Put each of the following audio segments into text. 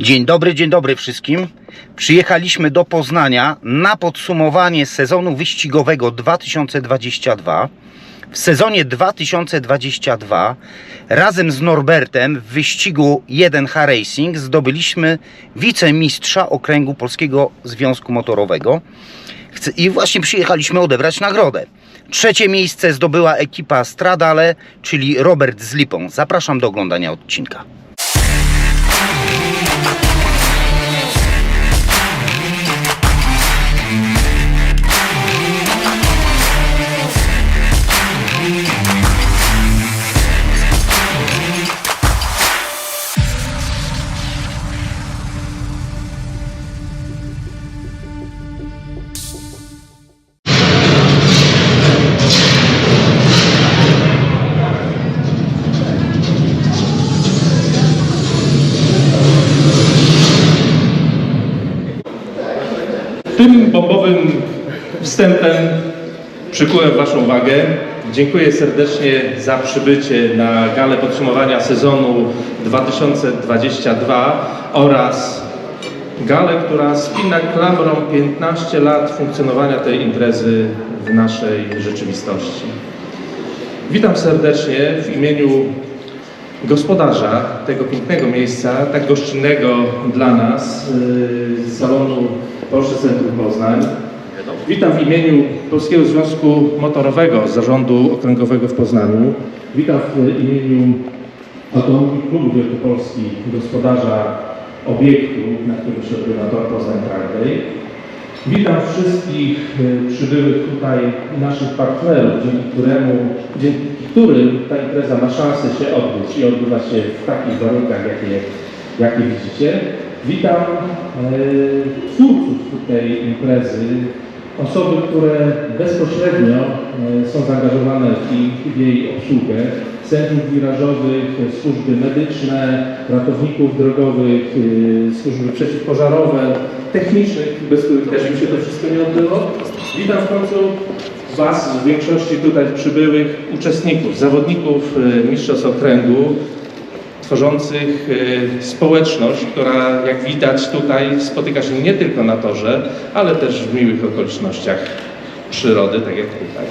Dzień dobry, dzień dobry wszystkim. Przyjechaliśmy do Poznania na podsumowanie sezonu wyścigowego 2022. W sezonie 2022 razem z Norbertem w wyścigu 1H Racing zdobyliśmy wicemistrza okręgu Polskiego Związku Motorowego. I właśnie przyjechaliśmy odebrać nagrodę. Trzecie miejsce zdobyła ekipa Stradale, czyli Robert z Lipą. Zapraszam do oglądania odcinka. Wstępem przykułem Waszą uwagę. Dziękuję serdecznie za przybycie na galę podsumowania sezonu 2022 oraz galę, która spina klamrą 15 lat funkcjonowania tej imprezy w naszej rzeczywistości. Witam serdecznie w imieniu gospodarza tego pięknego miejsca, tak gościnnego dla nas, z salonu Porsche Centrum Poznań. Witam w imieniu Polskiego Związku Motorowego Zarządu Okręgowego w Poznaniu. Witam w imieniu Automobil Klubu Wielkopolski, gospodarza obiektu, na którym się odbywa tor Poznań Track Day. Witam wszystkich y, przybyłych tutaj naszych partnerów, dzięki któremu, dzięki którym ta impreza ma szansę się odbyć i odbywa się w takich warunkach, jakie, jakie widzicie. Witam y, twórców tej imprezy, osoby, które bezpośrednio y, są zaangażowane w, jej- obsługę, sędziów wirażowych, służby medyczne, ratowników drogowych, y, służby przeciwpożarowe, technicznych, bez których też im się to wszystko nie odbyło. Witam w końcu Was, w większości tutaj przybyłych uczestników, zawodników y, Mistrzostw Okręgu, tworzących y, społeczność, która jak widać tutaj spotyka się nie tylko na torze, ale też w miłych okolicznościach przyrody, tak jak tutaj.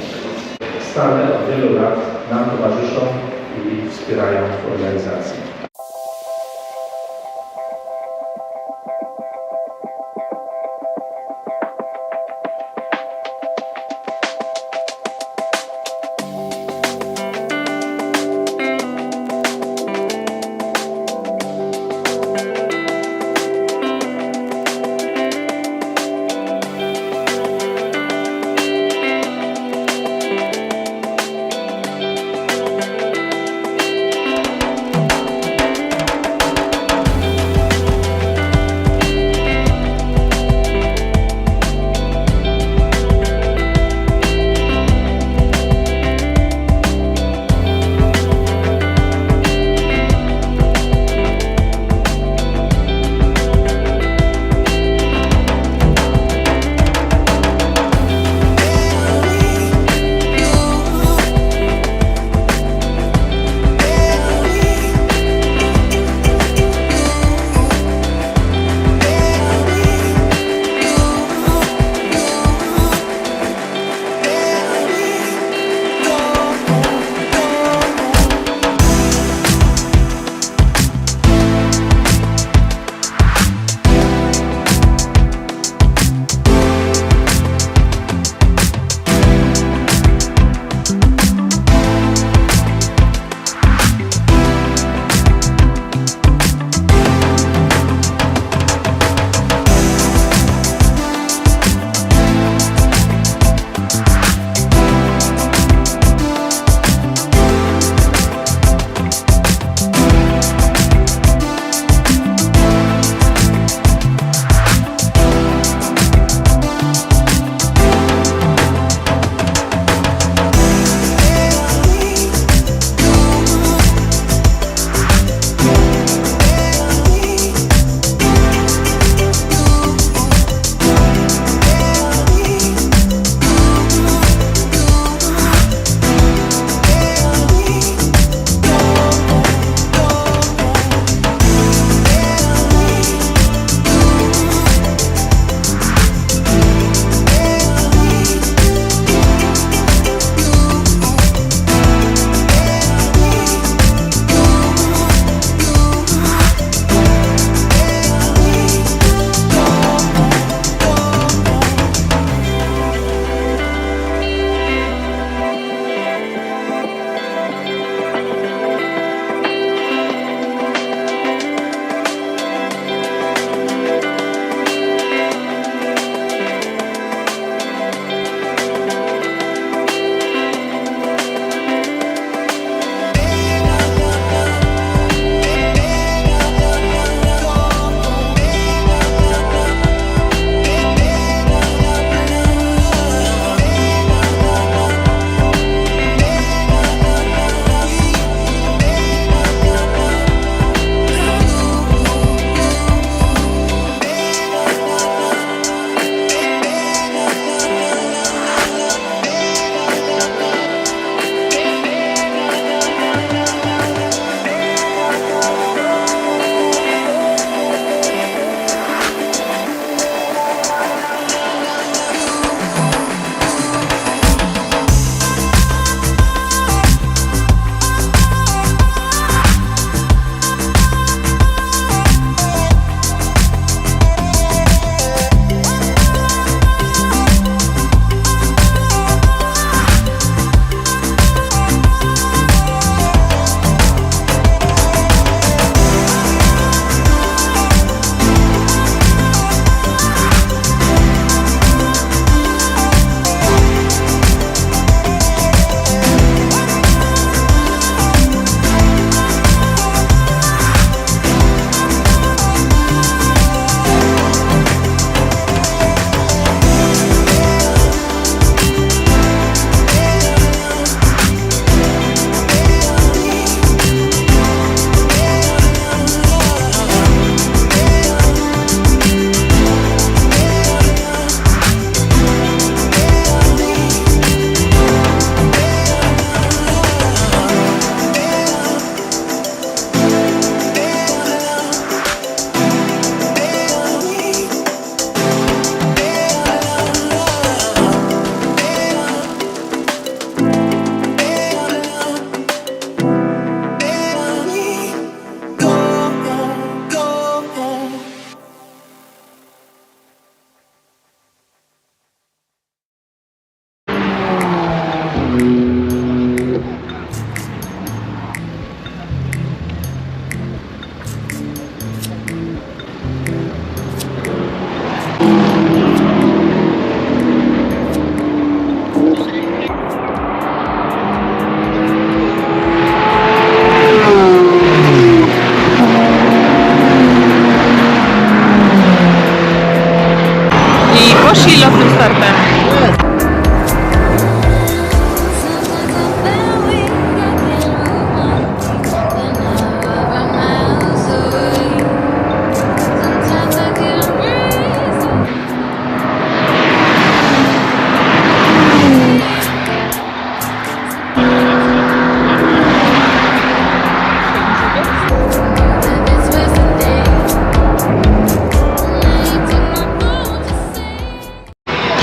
Stale od wielu lat nam towarzyszą i wspierają w organizacji.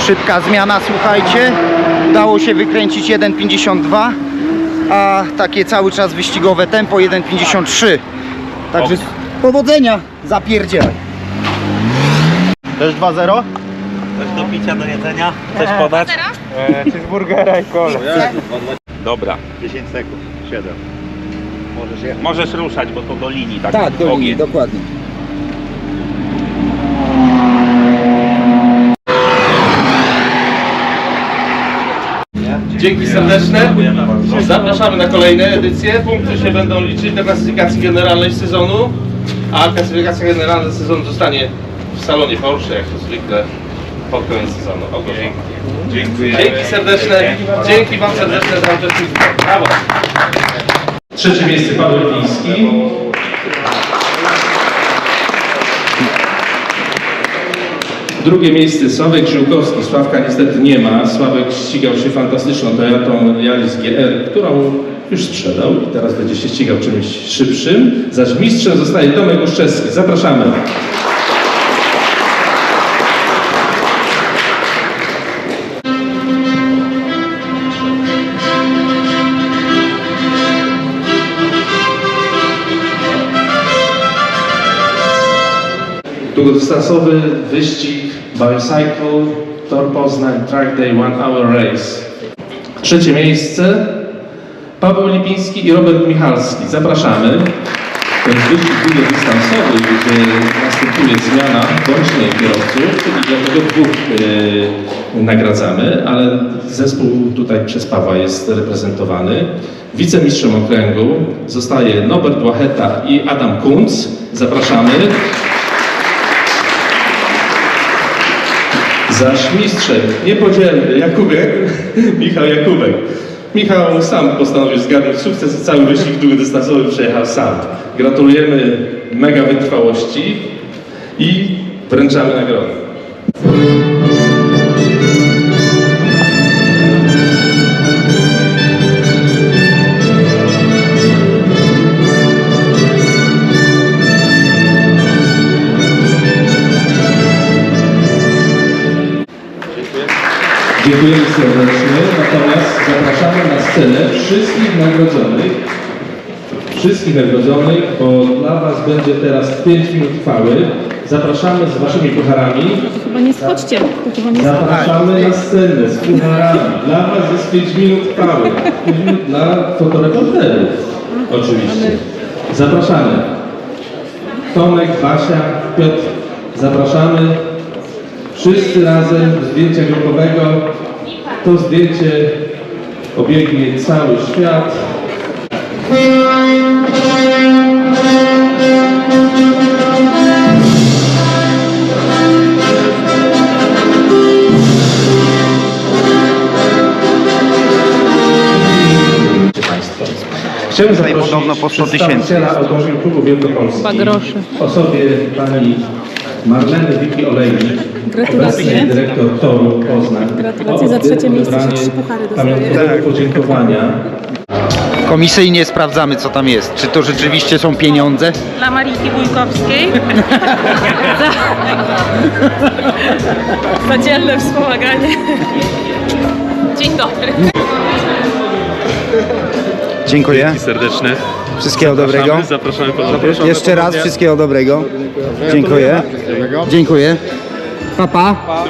Szybka zmiana, słuchajcie. Udało się wykręcić 1,52, a takie cały czas wyścigowe tempo 1,53. Także powodzenia, zapierdzielaj. Też 2-0? Coś do picia, do jedzenia? Coś podać? Cheeseburgera i cola. Dobra, 10 sekund, 7. Możesz jechać. możesz ruszać, bo to do linii tak, Tak, do linii, ogień. dokładnie. Dzięki serdeczne. Zapraszamy na kolejne edycje. Punkty się będą liczyć do klasyfikacji generalnej sezonu, a klasyfikacja generalna sezonu zostanie w salonie Porsche, jak to zwykle pod koniec sezonu. ogłoszona. Dziękuję. Dzięki serdeczne. Dzięki Wam serdeczne za uczestnictwo. Brawo. Trzecie miejsce Paweł Lipiński. Drugie miejsce Sławek Żyłkowski. Sławka niestety nie ma. Sławek ścigał się fantastyczną Toyotą Yaris GR, którą już sprzedał i teraz będzie się ścigał czymś szybszym. Zaś mistrzem zostaje Tomek Uszczewski. Zapraszamy. Długodystansowy wyścig Bicycle Tor Poznań Track Day One Hour Race. Trzecie miejsce Paweł Lipiński i Robert Michalski. Zapraszamy. Jest wyścig długodystansowy, gdzie następuje zmiana bądź kierowców, czyli dlatego dwóch e, nagradzamy, ale zespół tutaj przez Pawła jest reprezentowany. Wicemistrzem okręgu zostaje Norbert Łacheta i Adam Kunc. Zapraszamy. Zaś mistrzem niepodzielny Jakubek, Michał Jakubek. Michał sam postanowił zgarnąć sukces i cały wyścig długodystansowy przejechał sam. Gratulujemy mega wytrwałości i wręczamy nagrodę. Dziękujemy serdecznie. Natomiast zapraszamy na scenę wszystkich nagrodzonych. Wszystkich nagrodzonych, bo dla Was będzie teraz 5 minut chwały. Zapraszamy z Waszymi pucharami. Chyba nie schodźcie, to chyba nie Zapraszamy na scenę z pucharami. Dla Was jest 5 minut chwały. 5 minut dla fotoreporterów. Oczywiście. Zapraszamy. Tomek, Basia, Piotr. Zapraszamy. Wszyscy razem zdjęcia grupowego. To zdjęcie obiegnie cały świat. Tutaj zaprosić podobno po 100 tysięcy. przedstawiciela Automobilu Klubu Wielkopolski. Chyba groszy. W osobie pani Marleny Wiki Olejnik, Gratulacje. obecnej dyrektor Toru Poznań. Gratulacje za trzecie miejsce, Odebranie trzy puchary dostaję. Pamiątkowego podziękowania. Komisyjnie sprawdzamy co tam jest. Czy to rzeczywiście są pieniądze? Dla Mariki Bójkowskiej za, za dzielne wspomaganie. Dzień dobry. Dziękuję. serdeczne. Wszystkiego dobrego. Zapraszamy ponownie. Jeszcze raz wszystkiego dobrego. Dziękuję. Dziękuję. Papa. Pa.